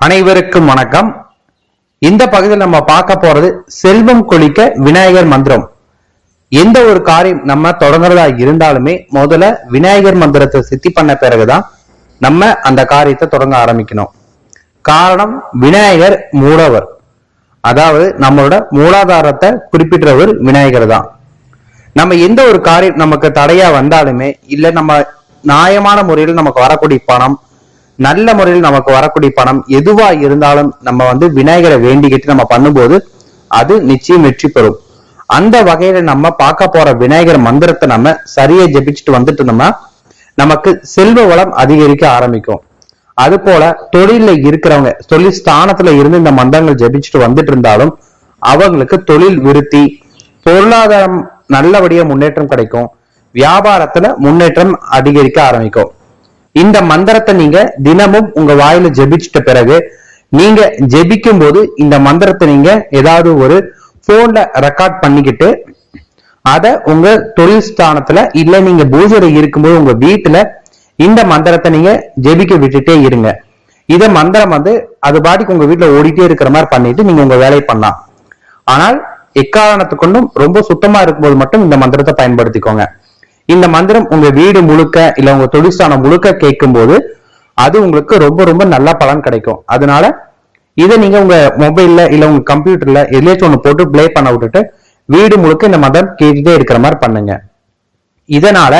அனைவருக்கும் வணக்கம். இந்த பகுதியில் நம்ம பார்க்க போறது செல்வம் கொளிக்க விநாயகர் மந்திரம். எந்த ஒரு காரியம் நம்ம தொடங்குறதா இருந்தாலுமே முதல்ல விநாயகர் மந்திரத்தை சித்தி பண்ண பிறகுதான் நம்ம அந்த காரியத்தை தொடங்க ஆரம்பிக்கணும். காரணம் விநாயகர் மூலவர். அதாவது நம்மளோட மூலாதாரத்தை குறிப்பிட்டவர் விநாயகர் தான் நம்ம எந்த ஒரு காரியம் நமக்கு தடையா வந்தாலுமே இல்ல நம்ம நியாயமான முறையில் நமக்கு வரக்கூடிய பணம் நல்ல முறையில் நமக்கு வரக்கூடிய பணம் எதுவா இருந்தாலும் நம்ம வந்து விநாயகரை வேண்டிக்கிட்டு நம்ம பண்ணும்போது அது நிச்சயம் வெற்றி பெறும். அந்த வகையில நம்ம பார்க்க போற விநாயகர் மந்திரத்தை நம்ம சரியா ஜெபிச்சுட்டு வந்துட்டு இருந்தோம்னா நமக்கு செல்வ வளம் அதிகரிக்க ஆரம்பிக்கும். அது போல தொழில இருக்கிறவங்க தொழில் ஸ்தானத்துல இருந்து இந்த மந்திரங்கள் ஜெபிச்சுட்டு வந்துட்டு இருந்தாலும் அவங்களுக்கு தொழில் விருத்தி பொருளாதாரம் நல்லபடியா முன்னேற்றம் கிடைக்கும். வியாபாரத்துல முன்னேற்றம் அதிகரிக்க ஆரம்பிக்கும். இந்த மந்திரத்தை நீங்க தினமும் உங்க வாயில ஜெபிச்சிட்ட பிறகு நீங்க ஜெபிக்கும் போது இந்த மந்திரத்தை நீங்க ஏதாவது ஒரு போன்ல ரெக்கார்ட் பண்ணிக்கிட்டு அதை உங்க தொழில் ஸ்தானத்துல இல்ல நீங்க பூஜை இருக்கும்போது உங்க வீட்டுல இந்த மந்திரத்தை நீங்க ஜெபிக்க விட்டுட்டே இருங்க. இத மந்திரம் வந்து அது பாட்டுக்கு உங்க வீட்டுல ஓடிட்டே இருக்கிற மாதிரி பண்ணிட்டு நீங்க உங்க வேலையை பண்ணலாம். ஆனால் எக்காரணத்துக்கொண்டும் ரொம்ப சுத்தமா இருக்கும்போது மட்டும் இந்த மந்திரத்தை பயன்படுத்திக்கோங்க. இந்த மந்திரம் உங்க வீடு முழுக்க இல்ல உங்க தொழிற்சாலம் முழுக்க கேட்கும் போது அது உங்களுக்கு ரொம்ப ரொம்ப நல்ல பலன் கிடைக்கும். அதனால இதை நீங்க உங்க மொபைல்ல இல்ல உங்க கம்ப்யூட்டர்ல எதுலேயாச்சும் ஒண்ணு போட்டு ப்ளே பண்ண விட்டுட்டு வீடு முழுக்க இந்த மந்திரம் கேட்டுட்டே இருக்கிற மாதிரி பண்ணுங்க. இதனால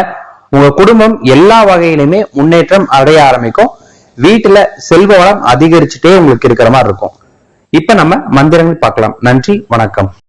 உங்க குடும்பம் எல்லா வகையிலுமே முன்னேற்றம் அடைய ஆரம்பிக்கும். வீட்டுல செல்வ வளம் அதிகரிச்சுட்டே உங்களுக்கு இருக்கிற மாதிரி இருக்கும். இப்ப நம்ம மந்திரங்கள் பார்க்கலாம். நன்றி வணக்கம்.